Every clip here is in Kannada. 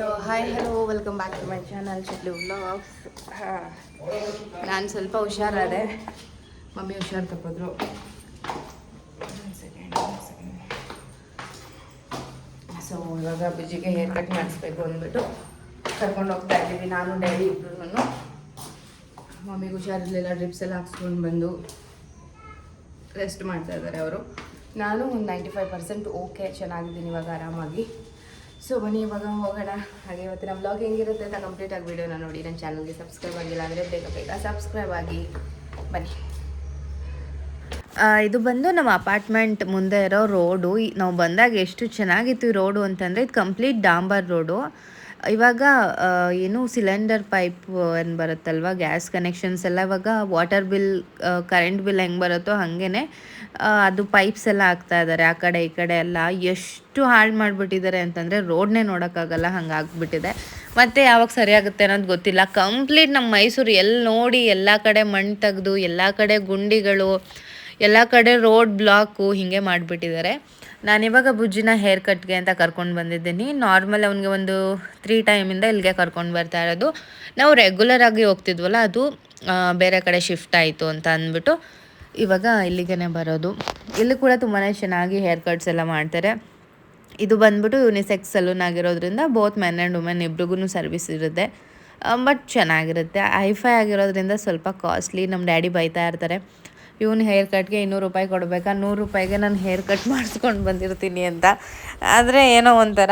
So hi hello welcome back to my channel ಶೆಡ್ಲು vlogs ಹಾಂ, ನಾನು ಸ್ವಲ್ಪ ಹುಷಾರಾದೆ. ಮಮ್ಮಿ ಹುಷಾರು ತಪ್ಪಿದ್ರು. ಸೊ ಇವಾಗ ಬುಜ್ಜಿಗೆ ಹೇರ್ ಕಟ್ ಮಾಡಿಸ್ಬೇಕು ಅಂದ್ಬಿಟ್ಟು ಕರ್ಕೊಂಡು ಹೋಗ್ತಾ ಇದ್ದೀವಿ. ನಾನು, ಡ್ಯಾಡಿ ಇಬ್ರು ಮಮ್ಮಿಗೆ ಹುಷಾರಿರಲಿಲ್ಲ, ಡ್ರಿಪ್ಸ್ ಎಲ್ಲ ಹಾಕ್ಸ್ಕೊಂಡು ಬಂದು ರೆಸ್ಟ್ ಮಾಡ್ತಾ ಇದ್ದಾರೆ ಅವರು. ನಾನು ಒಂದು ನೈಂಟಿ ಫೈವ್ ಪರ್ಸೆಂಟ್ ಓಕೆ ಚೆನ್ನಾಗಿದ್ದೀನಿ ಇವಾಗ ಆರಾಮಾಗಿ. ಸೊ ಬನ್ನಿ, ಇವಾಗ ಹೋಗೋಣ. ಹಾಗೆ ಇವತ್ತು ನಮ್ಮ ಬ್ಲಾಗ್ ಹೆಂಗಿರುತ್ತೆ ಅಂತ ಕಂಪ್ಲೀಟ್ ಆಗಿ ವಿಡಿಯೋನ ನೋಡಿ. ನನ್ನ ಚಾನಲ್ಗೆ ಸಬ್ಸ್ಕ್ರೈಬ್ ಆಗಿಲ್ಲ ಅಂದರೆ ಬೇಗ ಬೇಗ ಸಬ್ಸ್ಕ್ರೈಬ್ ಆಗಿ. ಬನ್ನಿ. ಇದು ಬಂದು ನಮ್ಮ ಅಪಾರ್ಟ್ಮೆಂಟ್ ಮುಂದೆ ಇರೋ ರೋಡು ನಾವು ಬಂದಾಗ ಎಷ್ಟು ಚೆನ್ನಾಗಿತ್ತು ಈ ರೋಡು ಅಂತಂದರೆ ಇದು ಕಂಪ್ಲೀಟ್ ಡಾಂಬರ್ ರೋಡು ಇವಾಗ ಏನು ಸಿಲಿಂಡರ್ ಪೈಪ್ ಏನು ಬರುತ್ತಲ್ವ, ಗ್ಯಾಸ್ ಕನೆಕ್ಷನ್ಸ್ ಎಲ್ಲ ಇವಾಗ ವಾಟರ್ ಬಿಲ್ ಕರೆಂಟ್ ಬಿಲ್ ಹೆಂಗೆ ಬರುತ್ತೋ ಹಾಗೇ ಅದು ಪೈಪ್ಸ್ ಎಲ್ಲ ಹಾಕ್ತಾ ಇದ್ದಾರೆ ಆ ಕಡೆ ಈ ಕಡೆ ಎಲ್ಲ. ಎಷ್ಟು ಹಾಳು ಮಾಡಿಬಿಟ್ಟಿದ್ದಾರೆ ಅಂತಂದರೆ ರೋಡ್ನೇ ನೋಡೋಕ್ಕಾಗಲ್ಲ, ಹಂಗೆ ಆಗಿಬಿಟ್ಟಿದೆ. ಮತ್ತು ಯಾವಾಗ ಸರಿಯಾಗುತ್ತೆ ಅನ್ನೋದು ಗೊತ್ತಿಲ್ಲ. ಕಂಪ್ಲೀಟ್ ನಮ್ಮ ಮೈಸೂರು ಎಲ್ಲಿ ನೋಡಿ ಎಲ್ಲ ಕಡೆ ಮಣ್ಣು ತೆಗೆದು, ಎಲ್ಲ ಕಡೆ ಗುಂಡಿಗಳು, ಎಲ್ಲ ಕಡೆ ರೋಡ್ ಬ್ಲಾಕು ಹೀಗೆ ಮಾಡಿಬಿಟ್ಟಿದ್ದಾರೆ ನಾನಿವಾಗ ಬುಜ್ಜಿನ ಹೇರ್ ಕಟ್ಗೆ ಅಂತ ಕರ್ಕೊಂಡು ಬಂದಿದ್ದೀನಿ. ನಾರ್ಮಲ್ ಅವನಿಗೆ ಒಂದು ತ್ರೀ ಟೈಮಿಂದ ಇಲ್ಲಿಗೆ ಕರ್ಕೊಂಡು ಬರ್ತಾ ಇರೋದು. ನಾವು ರೆಗ್ಯುಲರ್ ಆಗಿ ಹೋಗ್ತಿದ್ವಲ್ಲ, ಅದು ಬೇರೆ ಕಡೆ ಶಿಫ್ಟ್ ಆಯಿತು ಅಂತ ಅಂದ್ಬಿಟ್ಟು ಇವಾಗ ಇಲ್ಲಿಗೆ ಬರೋದು. ಇಲ್ಲಿ ಕೂಡ ತುಂಬಾ ಚೆನ್ನಾಗಿ ಹೇರ್ ಕಟ್ಸ್ ಎಲ್ಲ ಮಾಡ್ತಾರೆ. ಇದು ಬಂದ್ಬಿಟ್ಟು ಯುನಿಸೆಕ್ಸ್ ಸಲೂನ್ ಆಗಿರೋದ್ರಿಂದ ಬೋತ್ ಮೆನ್ ಆ್ಯಂಡ್ ವುಮೆನ್ ಇಬ್ರಿಗೂ ಸರ್ವಿಸ್ ಇರುತ್ತೆ. ಬಟ್ ಚೆನ್ನಾಗಿರುತ್ತೆ. ಐಫೈ ಆಗಿರೋದ್ರಿಂದ ಸ್ವಲ್ಪ ಕಾಸ್ಟ್ಲಿ ನಮ್ಮ ಡ್ಯಾಡಿ ಬೈತಾ ಇರ್ತಾರೆ. ಇವನು ಹೇರ್ ಕಟ್ಗೆ ಇನ್ನೂರು ರೂಪಾಯಿ ಕೊಡಬೇಕಾ? ನೂರು ರೂಪಾಯಿಗೆ ನಾನು ಹೇರ್ ಕಟ್ ಮಾಡಿಸ್ಕೊಂಡು ಬಂದಿರ್ತೀನಿ ಅಂತ. ಆದರೆ ಏನೋ ಒಂಥರ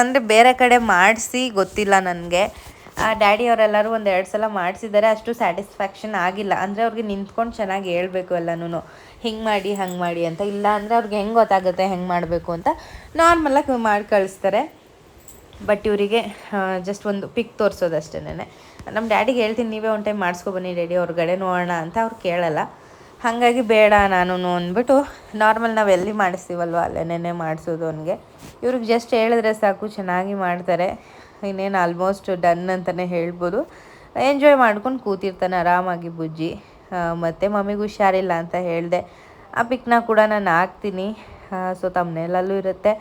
ಅಂದರೆ ಬೇರೆ ಕಡೆ ಮಾಡಿಸಿ ಗೊತ್ತಿಲ್ಲ ನನಗೆ. ಡ್ಯಾಡಿ ಅವರೆಲ್ಲರೂ ಒಂದು ಎರಡು ಸಲ ಮಾಡಿಸಿದ್ದಾರೆ, ಅಷ್ಟು ಸ್ಯಾಟಿಸ್ಫ್ಯಾಕ್ಷನ್ ಆಗಿಲ್ಲ. ಅಂದರೆ ಅವ್ರಿಗೆ ನಿಂತ್ಕೊಂಡು ಚೆನ್ನಾಗಿ ಹೇಳಬೇಕು ಎಲ್ಲನೂ ಹಿಂಗೆ ಮಾಡಿ, ಹಂಗೆ ಮಾಡಿ ಅಂತ. ಇಲ್ಲ ಅಂದರೆ ಅವ್ರಿಗೆ ಹೆಂಗೆ ಗೊತ್ತಾಗುತ್ತೆ ಹೆಂಗೆ ಮಾಡಬೇಕು ಅಂತ. ನಾರ್ಮಲಾಗಿ ಮಾಡಿ ಕಳಿಸ್ತಾರೆ ಬಟ್ ಇವರಿಗೆ ಜಸ್ಟ್ ಒಂದು ಪಿಕ್ ತೋರಿಸೋದಷ್ಟೇ ನಮ್ಮ ಡ್ಯಾಡಿಗೆ ಹೇಳ್ತೀನಿ, ನೀವೇ ಒಂದು ಟೈಮ್ ಮಾಡಿಸ್ಕೊಬನ್ನಿ ಡ್ಯಾಡಿ ಹೊರಗಡೆ ನೋಡೋಣ ಅಂತ ಅವ್ರು ಕೇಳಲ್ಲ. ಹಾಗಾಗಿ ಬೇಡ ನಾನು ಅಂದ್ಬಿಟ್ಟು ನಾರ್ಮಲ್ ನಾವು ಎಲ್ಲಿ ಮಾಡಿಸ್ತೀವಲ್ವ ಅಲ್ಲೇನೇ ಮಾಡಿಸೋದು ಅವನಿಗೆ. ಇವ್ರಿಗೆ ಜಸ್ಟ್ ಹೇಳಿದ್ರೆ ಸಾಕು, ಚೆನ್ನಾಗಿ ಮಾಡ್ತಾರೆ. ಇನ್ನೇನು ಆಲ್ಮೋಸ್ಟ್ ಡನ್ ಅಂತಲೇ ಹೇಳ್ಬೋದು. ಎಂಜಾಯ್ ಮಾಡ್ಕೊಂಡು ಕೂತಿರ್ತಾನೆ ಆರಾಮಾಗಿ ಬುಜ್ಜಿ. ಮತ್ತು ಮಮ್ಮಿಗೂ ಹುಷಾರಿಲ್ಲ ಅಂತ ಹೇಳಿದೆ. ಆ ಪಿಕ್ನ ಕೂಡ ನಾನು ಹಾಕ್ತೀನಿ. ಸೊ ತಮ್ಮನೇಲಲ್ಲೂ ಇರುತ್ತೆ.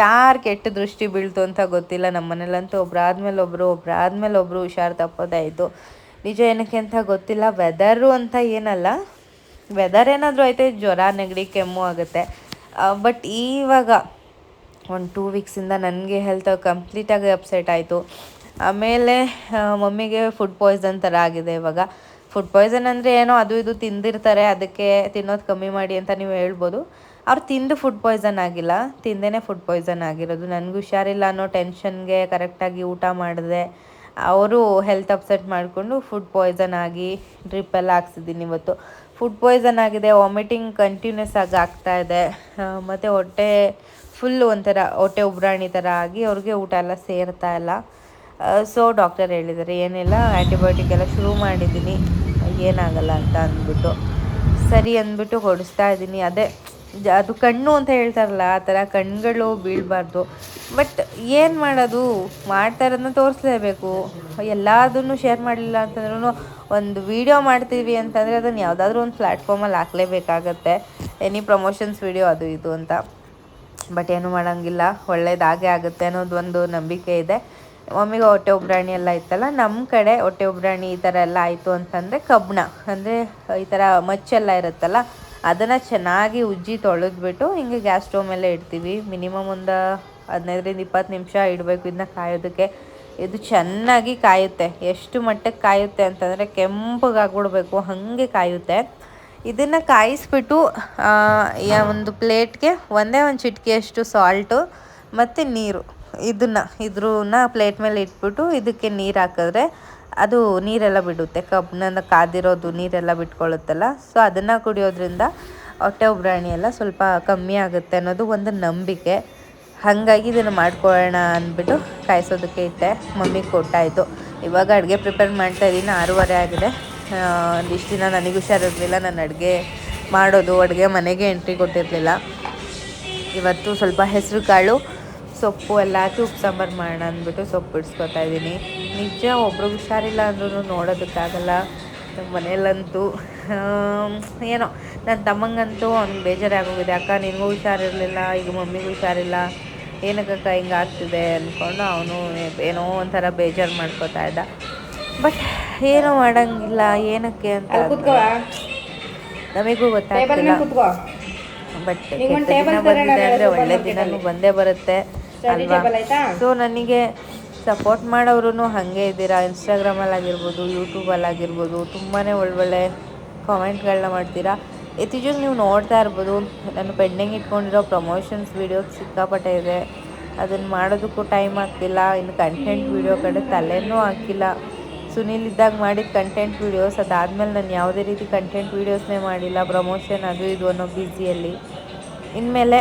ಯಾರು ಕೆಟ್ಟ ದೃಷ್ಟಿ ಬೀಳ್ತು ಅಂತ ಗೊತ್ತಿಲ್ಲ. ನಮ್ಮ ಮನೇಲಂತೂ ಒಬ್ರಾದ್ಮೇಲೆ ಒಬ್ಬರು ಒಬ್ರಾದ್ಮೇಲೆ ಒಬ್ಬರು ಹುಷಾರು ತಪ್ಪೋದಾಯಿತು ನಿಜ ಏನಕ್ಕೆ ಅಂತ ಗೊತ್ತಿಲ್ಲ. ವೆದರು ಅಂತ ಏನಲ್ಲ. ವೆದರ್ ಏನಾದರೂ ಐತೆ, ಜ್ವರ, ನೆಗಡಿ, ಕೆಮ್ಮು ಆಗುತ್ತೆ. ಬಟ್ ಈವಾಗ ಒಂದು ಟೂ ವೀಕ್ಸಿಂದ ನನಗೆ ಹೆಲ್ತ್ ಕಂಪ್ಲೀಟಾಗಿ ಅಪ್ಸೆಟ್ ಆಯಿತು. ಆಮೇಲೆ ಮಮ್ಮಿಗೆ ಫುಡ್ ಪಾಯ್ಸನ್ ಥರ ಆಗಿದೆ ಇವಾಗ. ಫುಡ್ ಪಾಯ್ಸನ್ ಅಂದರೆ ಏನೋ ಅದು ಇದು ತಿಂದಿರ್ತಾರೆ. ಅದಕ್ಕೆ ತಿನ್ನೋದು ಕಮ್ಮಿ ಮಾಡಿ ಅಂತ ನೀವು ಹೇಳ್ಬೋದು. ಅವ್ರು ತಿಂದು ಫುಡ್ ಪಾಯ್ಸನ್ ಆಗಿಲ್ಲ. ತಿಂದೇ ಫುಡ್ ಪಾಯ್ಸನ್ ಆಗಿರೋದು. ನನಗೆ ಹುಷಾರಿಲ್ಲ ಅನ್ನೋ ಟೆನ್ಷನ್ಗೆ ಕರೆಕ್ಟಾಗಿ ಊಟ ಮಾಡಿದೆ. ಅವರು ಹೆಲ್ತ್ ಅಪ್ಸೆಟ್ ಮಾಡಿಕೊಂಡು ಫುಡ್ ಪಾಯ್ಸನ್ ಆಗಿ ಡ್ರಿಪ್ಪೆಲ್ಲ ಹಾಕ್ಸಿದ್ದೀನಿ ಇವತ್ತು. ಫುಡ್ ಪಾಯ್ಸನ್ ಆಗಿದೆ ವಾಮಿಟಿಂಗ್ ಕಂಟಿನ್ಯೂಸ್ ಆಗಿ ಆಗ್ತಾ ಇದೆ. ಮತ್ತು ಹೊಟ್ಟೆ ಫುಲ್ ಒಂಥರ, ಹೊಟ್ಟೆ ಉಬ್ರಾಣಿ ಥರ ಆಗಿ ಅವ್ರಿಗೆ ಊಟ ಎಲ್ಲ ಸೇರ್ತಾ ಇಲ್ಲ. ಸೊ ಡಾಕ್ಟರ್ ಹೇಳಿದ್ದಾರೆ, ಏನಿಲ್ಲ ಆ್ಯಂಟಿಬಯೋಟಿಕ್ ಎಲ್ಲ ಶುರು ಮಾಡಿದ್ದೀನಿ. ಏನಾಗಲ್ಲ ಅಂತ ಅಂದ್ಬಿಟ್ಟು. ಸರಿ ಅಂದ್ಬಿಟ್ಟು ಹೊಡಿಸ್ತಾ ಇದ್ದೀನಿ. ಅದೇ ಅದು ಕಣ್ಣು ಅಂತ ಹೇಳ್ತಾರಲ್ಲ, ಆ ಥರ ಕಣ್ಗಳು ಬೀಳಬಾರ್ದು. ಬಟ್ ಏನು ಮಾಡೋದು? ಮಾಡ್ತಾ ಇರೋದನ್ನ ತೋರಿಸ್ಲೇಬೇಕು. ಎಲ್ಲದನ್ನು ಶೇರ್ ಮಾಡಲಿಲ್ಲ ಅಂತಂದ್ರೂ ಒಂದು ವಿಡಿಯೋ ಮಾಡ್ತೀವಿ ಅಂತಂದರೆ ಅದನ್ನು ಯಾವುದಾದ್ರೂ ಒಂದು ಪ್ಲ್ಯಾಟ್ಫಾರ್ಮಲ್ಲಿ ಹಾಕ್ಲೇಬೇಕಾಗತ್ತೆ. ಎನಿ ಪ್ರಮೋಷನ್ಸ್ ವಿಡಿಯೋ ಅದು ಇದು ಅಂತ. ಬಟ್ ಏನು ಮಾಡೋಂಗಿಲ್ಲ. ಒಳ್ಳೇದಾಗೇ ಆಗುತ್ತೆ ಅನ್ನೋದು ಒಂದು ನಂಬಿಕೆ ಇದೆ. ಮಮ್ಮಿಗೆ ಹೊಟ್ಟೆ ಉಬ್ರಾಣಿ ಎಲ್ಲ ಇತ್ತಲ್ಲ ನಮ್ಮ ಕಡೆ ಹೊಟ್ಟೆ ಉಬ್ರಾಣಿ ಈ ಥರ ಎಲ್ಲ ಆಯಿತು ಅಂತಂದರೆ ಕಬ್ಬಣ. ಅಂದರೆ ಈ ಥರ ಮಚ್ಚೆಲ್ಲ ಇರುತ್ತಲ್ಲ ಅದನ್ನು ಚೆನ್ನಾಗಿ ಉಜ್ಜಿ ತೊಳೆದ್ಬಿಟ್ಟು ಹಿಂಗೆ ಗ್ಯಾಸ್ ಸ್ಟವ್ ಮೇಲೆ ಇಡ್ತೀವಿ. ಮಿನಿಮಮ್ ಒಂದು ಹದಿನೈದರಿಂದ ಇಪ್ಪತ್ತು ನಿಮಿಷ ಇಡಬೇಕು ಇದನ್ನ ಕಾಯೋದಕ್ಕೆ. ಇದು ಚೆನ್ನಾಗಿ ಕಾಯುತ್ತೆ. ಎಷ್ಟು ಮಟ್ಟಕ್ಕೆ ಕಾಯುತ್ತೆ ಅಂತಂದರೆ ಕೆಂಪಗಾಗ್ಬಿಡ್ಬೇಕು ಹಾಗೆ ಕಾಯುತ್ತೆ. ಇದನ್ನು ಕಾಯಿಸ್ಬಿಟ್ಟು ಒಂದು ಪ್ಲೇಟ್ಗೆ ಒಂದೇ ಒಂದು ಚಿಟಿಕೆಯಷ್ಟು ಸಾಲ್ಟು ಮತ್ತು ನೀರು. ಇದನ್ನು ಇದ್ರನ್ನ ಪ್ಲೇಟ್ ಮೇಲೆ ಇಟ್ಬಿಟ್ಟು ಇದಕ್ಕೆ ನೀರು ಹಾಕಿದ್ರೆ ಅದು ನೀರೆಲ್ಲ ಬಿಡುತ್ತೆ. ಕಬ್ಬಿನ ಕಾದಿರೋದು ನೀರೆಲ್ಲ ಬಿಟ್ಕೊಳ್ಳುತ್ತಲ್ಲ. ಸೊ ಅದನ್ನು ಕುಡಿಯೋದ್ರಿಂದ ಹೊಟ್ಟೆ ಉಬ್ರಾಣಿ ಎಲ್ಲ ಸ್ವಲ್ಪ ಕಮ್ಮಿ ಆಗುತ್ತೆ ಅನ್ನೋದು ಒಂದು ನಂಬಿಕೆ. ಹಾಗಾಗಿ ಇದನ್ನು ಮಾಡ್ಕೊಳ್ಳೋಣ ಅಂದ್ಬಿಟ್ಟು ಕಾಯಿಸೋದಕ್ಕೆ ಇಟ್ಟೆ. ಮಮ್ಮಿಗೆ ಕೊಟ್ಟಾಯಿತು. ಇವಾಗ ಅಡುಗೆ ಪ್ರಿಪೇರ್ ಮಾಡ್ತಾ ಇದ್ದೀನಿ ಆರೂವರೆ ಆಗಿದೆ. ಒಂದಿಷ್ಟು ದಿನ ನನಗೆ ಹುಷಾರಿರಲಿಲ್ಲ. ನಾನು ಅಡುಗೆ ಮಾಡೋದು, ಅಡುಗೆ ಮನೆಗೆ ಎಂಟ್ರಿ ಕೊಟ್ಟಿರಲಿಲ್ಲ. ಇವತ್ತು ಸ್ವಲ್ಪ ಹೆಸರು ಕಾಳು ಸೊಪ್ಪು ಎಲ್ಲ ಹಾಕಿ ಉಪ್ಪು ಸಾಂಬಾರು ಮಾಡೋಣ ಅಂದ್ಬಿಟ್ಟು ಸೊಪ್ಪು ಬಿಡಿಸ್ಕೊತಾ ಇದ್ದೀನಿ. ನಿಜ ಒಬ್ಬರು ಹುಷಾರಿಲ್ಲ ಅಂದ್ರೂ ನೋಡೋದಕ್ಕಾಗಲ್ಲ. ನಮ್ಮ ಮನೇಲಂತೂ ಏನೋ ನನ್ನ ತಮ್ಮಂಗಂತೂ ಅವ್ನಿಗೆ ಬೇಜಾರಾಗೋಗಿದೆ. ಅಕ್ಕ ನಿನಗೂ ಹುಷಾರಿರಲಿಲ್ಲ ಈಗ ಮಮ್ಮಿಗೂ ಹುಷಾರಿಲ್ಲ. ಏನಕ್ಕಕ್ಕ ಹಿಂಗೆ ಆಗ್ತಿದೆ ಅಂದ್ಕೊಂಡು ಅವನು ಏನೋ ಒಂಥರ ಬೇಜಾರು ಮಾಡ್ಕೋತಾ ಇದ್ದ. ಬಟ್ ಏನೂ ಮಾಡೋಂಗಿಲ್ಲ ಏನಕ್ಕೆ ಅಂತ ನಮಗೂ ಗೊತ್ತಾಗ್ತಿಲ್ಲ. ಬಟ್ ದಿನ ಬಂದಿದೆ ಅಂದರೆ ಒಳ್ಳೆ ದಿನನೂ ಬಂದೇ ಬರುತ್ತೆ. ಅಲ್ವಾ? ಸೊ ನನಗೆ ಸಪೋರ್ಟ್ ಮಾಡೋರು ಹಾಗೆ ಇದ್ದೀರಾ? ಇನ್ಸ್ಟಾಗ್ರಾಮಲ್ಲಿ ಆಗಿರ್ಬೋದು ಯೂಟ್ಯೂಬಲ್ಲಿ ಆಗಿರ್ಬೋದು ತುಂಬಾ ಒಳ್ಳೊಳ್ಳೆ ಕಾಮೆಂಟ್ಗಳನ್ನ ಮಾಡ್ತೀರಾ? ಇತ್ತೀಚೆಗೆ ನೀವು ನೋಡ್ತಾ ಇರ್ಬೋದು ನಾನು ಪೆಂಡಿಂಗ್ ಇಟ್ಕೊಂಡಿರೋ ಪ್ರಮೋಷನ್ಸ್ ವೀಡಿಯೋ ಸಿಕ್ಕಾಪಟ್ಟೆ ಇದೆ. ಅದನ್ನು ಮಾಡೋದಕ್ಕೂ ಟೈಮ್ ಆಗ್ತಿಲ್ಲ ಇನ್ನು ಕಂಟೆಂಟ್ ವೀಡಿಯೋ ಕಡೆ ತಲೆನೂ ಹಾಕಿಲ್ಲ. ಸುನೀಲ್ ಇದ್ದಾಗ ಮಾಡಿದ ಕಂಟೆಂಟ್ ವೀಡಿಯೋಸ್ ಅದಾದಮೇಲೆ ನಾನು ಯಾವುದೇ ರೀತಿ ಕಂಟೆಂಟ್ ವೀಡಿಯೋಸ್ನೇ ಮಾಡಿಲ್ಲ ಪ್ರಮೋಷನ್ ಅದು ಇದು ಅನ್ನೋ ಬ್ಯುಸಿಯಲ್ಲಿ ಇನ್ಮೇಲೆ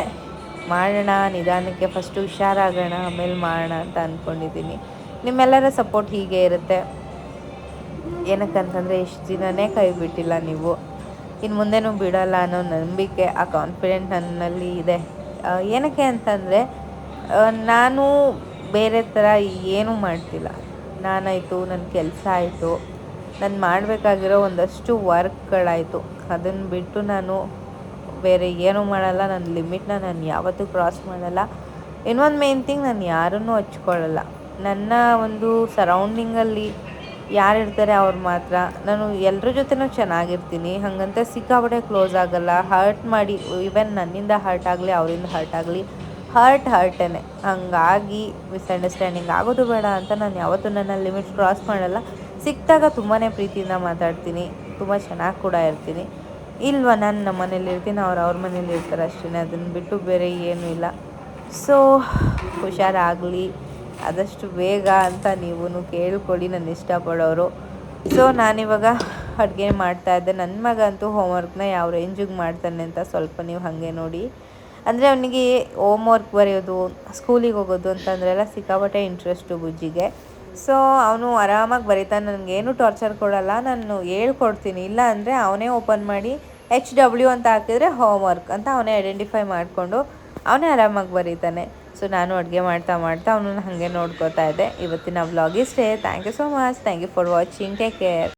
ಮಾಡೋಣ, ನಿಧಾನಕ್ಕೆ ಫಸ್ಟು ಹುಷಾರಾಗೋಣ, ಆಮೇಲೆ ಮಾಡೋಣ ಅಂತ ಅಂದ್ಕೊಂಡಿದ್ದೀನಿ ನಿಮ್ಮೆಲ್ಲರ ಸಪೋರ್ಟ್ ಹೀಗೆ ಇರುತ್ತೆ. ಏನಕ್ಕಂತಂದರೆ ಇಷ್ಟು ದಿನವೇ ಕೈ ಬಿಟ್ಟಿಲ್ಲ ನೀವು. ಇನ್ನು ಮುಂದೆನೂ ಬಿಡಲ್ಲ ಅನ್ನೋ ನಂಬಿಕೆ, ಆ ಕಾನ್ಫಿಡೆಂಟ್ ನನ್ನಲ್ಲಿ ಇದೆ. ಏನಕ್ಕೆ ಅಂತಂದರೆ ನಾನು ಬೇರೆ ಥರ ಏನೂ ಮಾಡ್ತಿಲ್ಲ. ನಾನಾಯಿತು ನನ್ನ ಕೆಲಸ ಆಯಿತು. ನಾನು ಮಾಡಬೇಕಾಗಿರೋ ಒಂದಷ್ಟು ವರ್ಕ್ಗಳಾಯಿತು ಅದನ್ನು ಬಿಟ್ಟು ನಾನು ಬೇರೆ ಏನೂ ಮಾಡಲ್ಲ, ನನ್ನ ಲಿಮಿಟ್ನ ನಾನು ಯಾವತ್ತೂ ಕ್ರಾಸ್ ಮಾಡಲ್ಲ. ಇನ್ನೊಂದು ಮೇನ್ ಥಿಂಗ್ ನಾನು ಯಾರನ್ನೂ ಹಚ್ಕೊಳ್ಳಲ್ಲ. ನನ್ನ ಒಂದು ಸರೌಂಡಿಂಗಲ್ಲಿ ಯಾರು ಇರ್ತಾರೆ ಅವ್ರು ಮಾತ್ರ. ನಾನು ಎಲ್ಲರ ಜೊತೆನೂ ಚೆನ್ನಾಗಿರ್ತೀನಿ. ಹಾಗಂತ ಸಿಕ್ಕಾಪಟ್ಟೆ ಕ್ಲೋಸ್ ಆಗಲ್ಲ. ಹರ್ಟ್ ಮಾಡಿ ಈವನ್ ನನ್ನಿಂದ ಹರ್ಟ್ ಆಗಲಿ, ಅವರಿಂದ ಹರ್ಟ್ ಆಗಲಿ ಹರ್ಟ್ ಹರ್ಟೇನೆ ಹಾಗಾಗಿ ಮಿಸ್ಅಂಡರ್ಸ್ಟ್ಯಾಂಡಿಂಗ್ ಆಗೋದು ಬೇಡ ಅಂತ ನಾನು ಯಾವತ್ತೂ ನನ್ನ ಲಿಮಿಟ್ ಕ್ರಾಸ್ ಮಾಡಲ್ಲ. ಸಿಕ್ಕಿದಾಗ ತುಂಬಾ ಪ್ರೀತಿಯಿಂದ ಮಾತಾಡ್ತೀನಿ. ತುಂಬ ಚೆನ್ನಾಗಿ ಕೂಡ ಇರ್ತೀನಿ. ಇಲ್ವಾ ನಾನು ನಮ್ಮ ಮನೇಲಿ ಇರ್ತೀನಿ, ಅವ್ರು ಅವ್ರ ಮನೇಲಿ ಇರ್ತಾರೆ ಅಷ್ಟೇ, ಅದನ್ನು ಬಿಟ್ಟು ಬೇರೆ ಏನೂ ಇಲ್ಲ. ಸೊ ಹುಷಾರಾಗಲಿ, ಆದಷ್ಟು ಬೇಗ ಅಂತ ನೀವು ಕೇಳ್ಕೊಳ್ಳಿ ನಾನು ಇಷ್ಟಪಡೋರು. ಸೊ ನಾನಿವಾಗ ಅಡುಗೆ ಮಾಡ್ತಾ ಇದ್ದೆ. ನನ್ನ ಮಗ ಅಂತೂ ಹೋಮ್ವರ್ಕ್ನ ಯಾವ ರೇಂಜಿಗೆ ಮಾಡ್ತಾನೆ ಅಂತ ಸ್ವಲ್ಪ ನೀವು ಹಾಗೆ ನೋಡಿ. ಅಂದರೆ ಅವನಿಗೆ ಹೋಮ್ ವರ್ಕ್ ಬರೆಯೋದು ಸ್ಕೂಲಿಗೆ ಹೋಗೋದು ಅಂತಂದ್ರೆಲ್ಲ ಸಿಕ್ಕಾಪಟ್ಟೆ ಇಂಟ್ರೆಸ್ಟು ಬುಜ್ಜಿಗೆ. ಸೊ ಅವನು ಆರಾಮಾಗಿ ಬರೀತಾನೆ. ನನಗೇನು ಟಾರ್ಚರ್ ಕೊಡಲ್ಲ, ನಾನು ಹೇಳ್ಕೊಡ್ತೀನಿ. ಇಲ್ಲ ಅಂದರೆ ಅವನೇ ಓಪನ್ ಮಾಡಿ ಎಚ್ ಡಬ್ಲ್ಯೂ ಅಂತ ಹಾಕಿದರೆ ಹೋಮ್ ವರ್ಕ್ ಅಂತ ಅವನೇ ಐಡೆಂಟಿಫೈ ಮಾಡಿಕೊಂಡು ಅವನೇ ಆರಾಮಾಗಿ ಬರೀತಾನೆ. ಸೊ ನಾನು ಅಡುಗೆ ಮಾಡ್ತಾ ಮಾಡ್ತಾ ಅವನನ್ನು ಹಾಗೆ ನೋಡ್ಕೋತಾ ಇದ್ದೆ. ಇವತ್ತಿನ ವ್ಲಾಗ್ ಇಷ್ಟೇ. Thank you so much thank you for watching take care